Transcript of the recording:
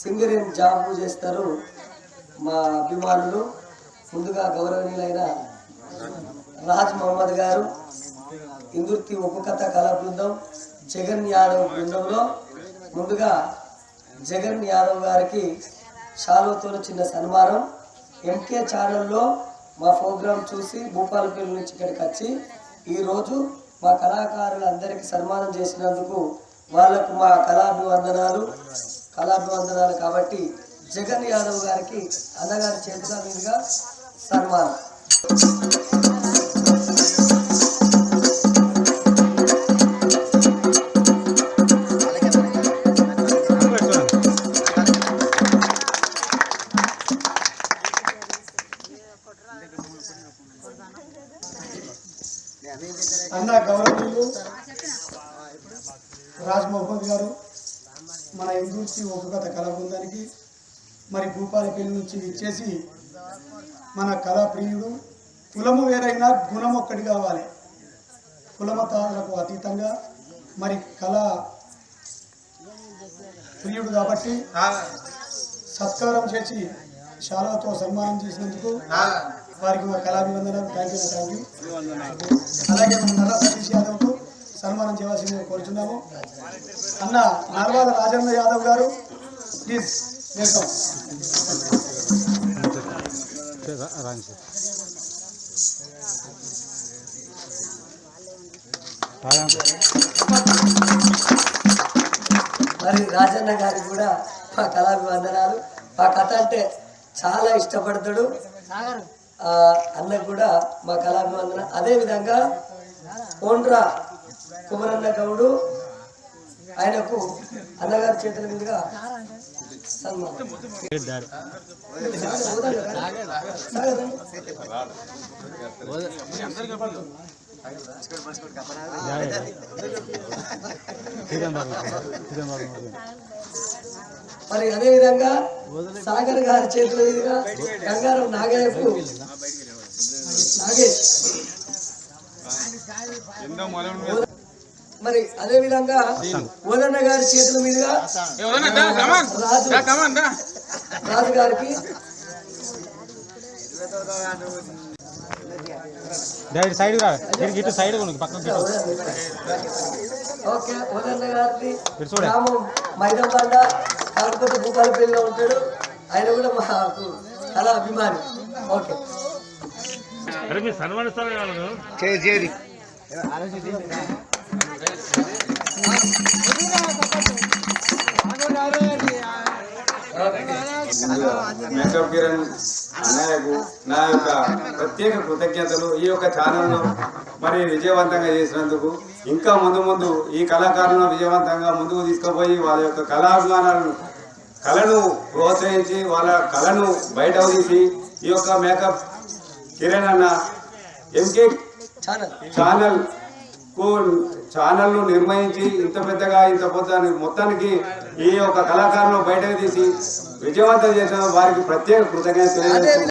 Singareni job చేస్తారు మా అభిమానులు. ముందుగా గౌరవనీయులైన రాజ్ మహమ్మద్ గారు ఇందుర్తి ఉపకథ కథ కళా బృందం జగన్ యాదవ్ బృందంలో ముందుగా జగన్ యాదవ్ గారికి షాలోతో చిన్న సన్మానం. ఎంకే ఛానల్లో మా ప్రోగ్రాం చూసి భూపాలపల్లి నుంచి ఇక్కడికి వచ్చి ఈరోజు మా కళాకారులందరికీ సన్మానం చేసినందుకు వాళ్ళకు మా కళాభివందనాలు. కళాభివందనాలు కాబట్టి జగన్ యాదవ్ గారికి అన్నగారి చేతుల మీదుగా సన్మానం. అన్న గౌరవనీయులు రాజ్ మహమ్మద్ గారు మన ఎంపీసీ ఒక కథ కళా బృందానికి మరి భూపాలపల్లి నుంచి ఇచ్చేసి మన కళా ప్రియుడు కులము వేరైనా గుణం ఒక్కటి కావాలి. కులమతాలకు అతీతంగా మరి కళా ప్రియుడు కాబట్టి సత్కారం చేసి శాలతో సన్మానం చేసినందుకు వారికి మా కళాభివందనాలు. థ్యాంక్ యూ థ్యాంక్ యూ అలాగే మన నల్ల సతీష్ యాదవ్కు సన్మానం చేయవలసిందిగా కోరుచున్నాము. అన్న నర్వాల రాజన్న యాదవ్ గారు ప్లీజ్ వెల్కమ్ మరి రాజన్న గారికి కూడా మా కళాభివందనాలు. మా కథ అంటే చాలా ఇష్టపడతాడు. ఆ, అన్నకు కూడా మా కళాభివందన. అదే విధంగా కోండ్రా కుమరన్న గౌడు. ఆయనకు అన్నగారి చేతుల మీదుగా సన్మానం. మరి అదే విధంగా సాగర్ గారి చేతుల మీదుగా గంగారం నాగయ్యకు నాగేష్. మరి అదే విధంగా ఓదన్న గారి చేతుల మీదుగా రాజు. రాజు గారికి డైరెక్ట్ సైడ్ రా. దీనికి ఇటు సైడ్ కొను పక్కన ఓకే ఓదన్న చూడే. గ్రామం మైదంబండ కాకపోతే భూపాలపల్లిలో ఉంటాడు. ఆయన కూడా మాకు చాలా అభిమాని. ఓకే. అరే మీరు సన్మానిస్తారా వాళ్ళను మేకప్ కిరణ్ అన్నయ్యకు నా యొక్క ప్రత్యేక కృతజ్ఞతలు ఈ యొక్క ఛానల్ను మరి విజయవంతంగా చేసినందుకు ఇంకా ముందు ముందు ఈ కళాకారులను విజయవంతంగా ముందుకు తీసుకుపోయి వాళ్ళ యొక్క కళాభిమానాలను కళను ప్రోత్సహించి వాళ్ళ కళను బయటకు తీసి ఈ యొక్క మేకప్ కిరణ్ అన్న ఎంకే ఛానల్ ఛానల్కు ఛానల్ను ఇంత పెద్దగా ఇంత పెద్ద మొత్తానికి ఈ యొక్క కళాకారులు బయటకు తీసి విజయవంతం చేసిన వారికి ప్రత్యేక కృతజ్ఞత